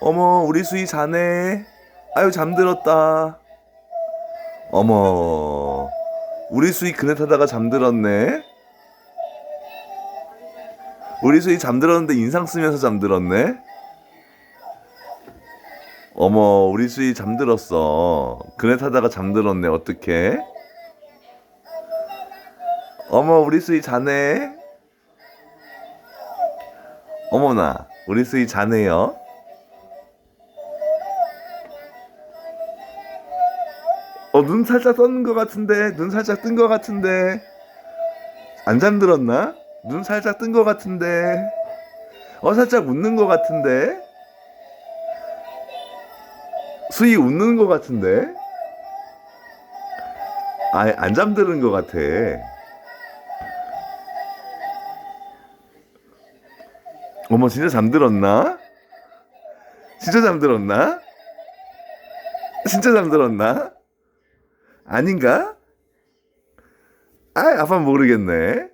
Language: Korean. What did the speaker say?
어머, 우리 수희 자네. 아유, 잠들었다. 어머, 우리 수희 그네 타다가 잠들었네. 우리 수희 잠들었는데 인상 쓰면서 잠들었네. 어머, 우리 수희 잠들었어. 그네 타다가 잠들었네. 어떡해? 어머, 우리 수희 자네. 어머나, 우리 수희 자네요. 어, 눈 살짝 떴는 것 같은데, 눈 살짝 뜬 것 같은데. 안 잠들었나? 눈 살짝 뜬 것 같은데. 어, 살짝 웃는 것 같은데. 수희 웃는 것 같은데. 아, 안 잠드는 것 같아. 어머, 진짜 잠들었나? 진짜 잠들었나? 진짜 잠들었나? 아닌가? 아, 아빠 모르겠네.